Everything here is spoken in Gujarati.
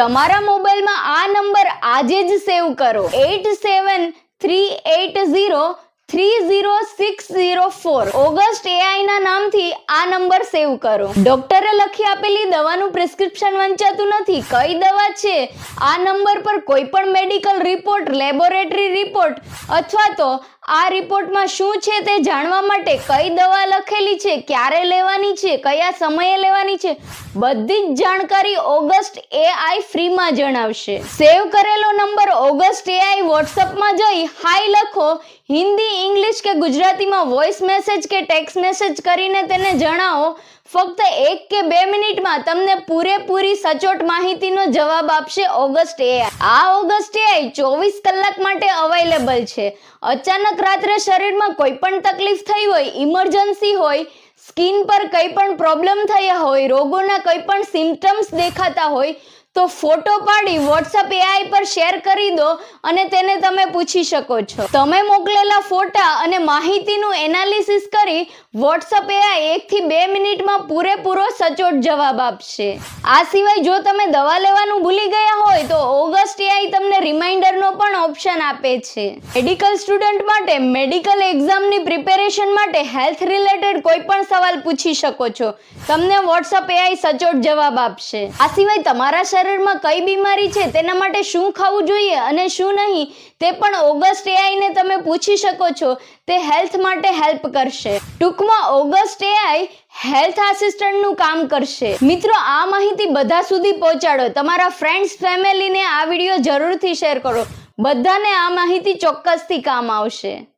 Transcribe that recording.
તમારા મોબાઈલમાં આ નંબર આજે જ સેવ કરો. Eight seven three eight zero three zero six zero four August AI ના નામથી આ નંબર સેવ કરો. ડોક્ટરે લખી આપેલી દવાનું પ્રિસ્ક્રિપ્શન વંચાતું નથી. કઈ દવા છે? આ નંબર પર કોઈ પણ મેડિકલ રિપોર્ટ લેબોરેટરી રિપોર્ટ અથવા તો આ રિપોર્ટમાં શું છે તે જાણવા માટે કઈ દવા લખેલી છે, ક્યારે લેવાની છે, કયા સમયે લેવાની છે, બધી જ જાણકારી ઓગસ્ટ એઆઈ ફ્રીમાં જણાવશે. સેવ કરેલો નંબર ઓગસ્ટ એઆઈ વોટ્સઅપમાં જઈ હાઈ લખો, હિન્દી ઇંગ્લિશ કે ગુજરાતીમાં વોઇસ મેસેજ કે ટેક્સ્ટ મેસેજ કરીને તેને જણાવો, ફક્ત એક કે બે મિનિટમાં તમને પૂરેપૂરી સચોટ માહિતીનો જવાબ આપશે ઓગસ્ટ એઆઈ આ ઓગસ્ટ એઆઈ ચોવીસ કલાક માટે અવેલેબલ છે. અચાનક રાત્રે શરીરમાં કોઈ પણ તકલીફ થઈ હોય ઇમરજન્સી હોય સ્કિન પર કંઈ પણ પ્રોબ્લેમ થયા હોય, રોગોના કંઈ પણ સિમ્ટમ્સ દેખાતા હોય તો ફોટો પાડી વોટ્સઅપ એઆઈ પર શેર કરી દો અને તેને તમે પૂછી શકો છો. તમે મોકલેલા ફોટા અને માહિતીનું એનાલિસિસ કરી વોટ્સઅપ એઆઈ એકથી બે મિનિટમાં પૂરેપૂરો સચોટ જવાબ આપશે. આ સિવાય જો તમે દવા લેવાનું ભૂલી ગયા હોય તો ઓગસ્ટ એઆઈ તમને રિમાઇન્ડરનો પણ ઓપ્શન આપે છે. મેડિકલ સ્ટુડન્ટ માટે મેડિકલ એક્ઝામની પ્રિપેરેશન માટે હેલ્થ રિલેટેડ કોઈ પણ સવાલ પૂછી શકો છો. તમને વોટ્સઅપ એઆઈ સચોટ જવાબ આપશે. આ સિવાય તમારા શરીરમાં કઈ બીમારી છે, તેના માટે શું ખાવું જોઈએ અને શું નહીં, તે પણ ઓગસ્ટ એઆઈને તમે પૂછી શકો છો. તે હેલ્થ માટે હેલ્પ કરશે. ટૂંકમાં ઓગસ્ટ એઆઈ હેલ્થ આસિસ્ટન્ટનું કામ કરશે. મિત્રો, આ માહિતી બધા સુધી પહોંચાડો. તમારા ફ્રેન્ડ્સ, ફેમિલીને આ વીડિયો જરૂરથી શેર કરો. બધાને આ માહિતી ચોક્કસથી કામ આવશે.